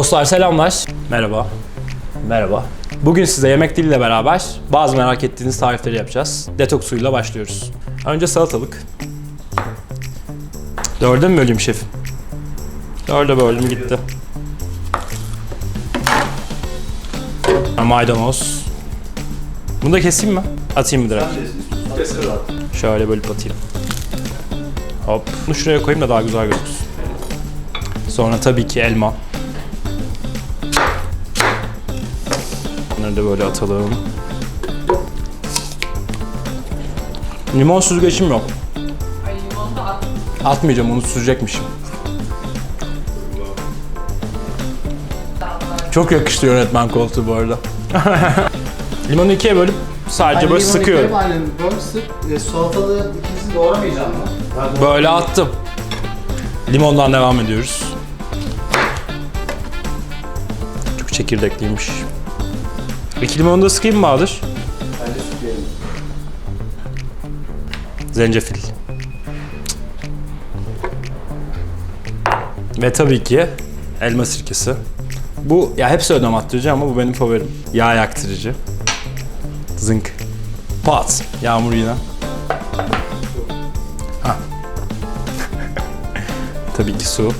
Dostlar selamlar. Merhaba. Merhaba. Bugün size yemek diliyle beraber bazı merak ettiğiniz tarifleri yapacağız. Detoks suyuyla başlıyoruz. Önce salatalık. Dörde mi böleyim şefim? Dörde böldüm gitti. Maydanoz. Bunu da keseyim mi? Atayım mı direkt? Şöyle bölüp atayım. Hop. Bunu şuraya koyayım da daha güzel gözüksün. Sonra tabii ki elma. Bunları da böyle atalım. Limon süzgecim yok. Ay limonu da at. Atmayacağım onu süzecekmişim. Çok yakıştı yönetmen koltuğu bu arada. Limonu ikiye bölüp sadece böyle sıkıyorum. Aynen böyle sık. E, salatalığı ikimizi doğramayacağım mı? Böyle attım. Limondan devam ediyoruz. Çok çekirdekliymiş. İki limonu da sıkayım mı Bahadır? Bence sıkıyorum. Zencefil. Ve tabii ki elma sirkesi. Bu ya hepsi ödem attırıcı ama bu benim favorim. Yağ yaktırıcı. Zınk. Pat. Yağmur yine. Ha. tabii ki su.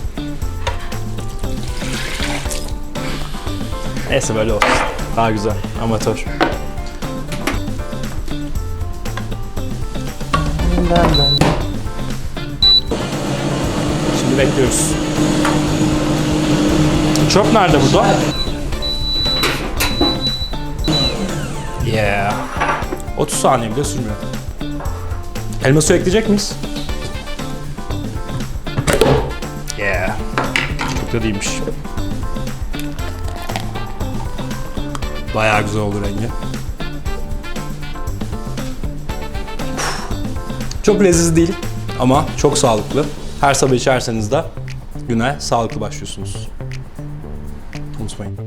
Neyse böyle olsun. Daha güzel. Amatör. Şimdi bekliyoruz. Çöp nerede burada? Yeah. 30 saniye bile sürmüyor. Elma suyu ekleyecek miyiz? Yeah. Çok da değilmiş. Bayağı güzel oldu rengi. Çok lezzetli değil ama çok sağlıklı. Her sabah içerseniz de güne sağlıklı başlıyorsunuz. Unutmayın.